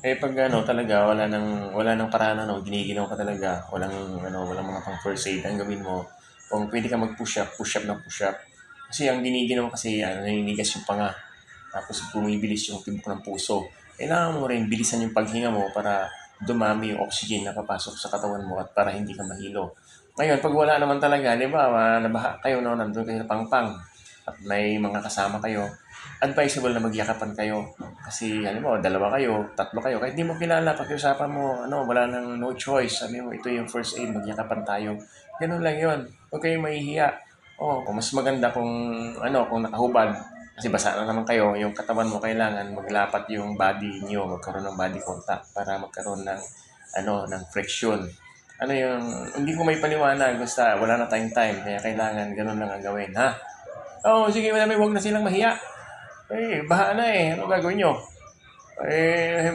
Eh pag ano talaga wala nang wala nang paraan ano, giniginaw ka talaga, walang ano, walang mga pang first aid ang gawin mo. Kung pwede ka mag-push up, push up ng push up. Kasi ang giniginaw kasi ano, naninigas yung panga. Tapos bumibilis yung tibok ng puso. Kailangan mo rin bilisan yung paghinga mo para dumami yung oxygen na papasok sa katawan mo at para hindi ka mahilo. Ngayon, pag wala naman talaga, di ba, ah, nabaha kayo, no, nandun kayo pangpang, at may mga kasama kayo, advisable na magyakapan kayo. Kasi, alam mo, dalawa kayo, tatlo kayo, kahit di mo kilala, pakiusapan mo, ano, wala nang no choice. Sabi mo, ito yung first aid, magyakapan tayo. Ganun lang yon Huwag kayong mahihiya. Oh, kung mas maganda kung, ano, kung nakahubad, kasi basa na naman kayo, yung katawan mo kailangan maglapat yung body niyo, magkaroon ng body contact para magkaroon ng, ano, ng friction. Ano yung, hindi ko may paliwanag, basta wala na tayong time, kaya kailangan ganun lang ang gawin, ha? Oo, oh, sige, madami, huwag na silang mahiya. Eh, baha na eh. Ano gagawin nyo? Eh, may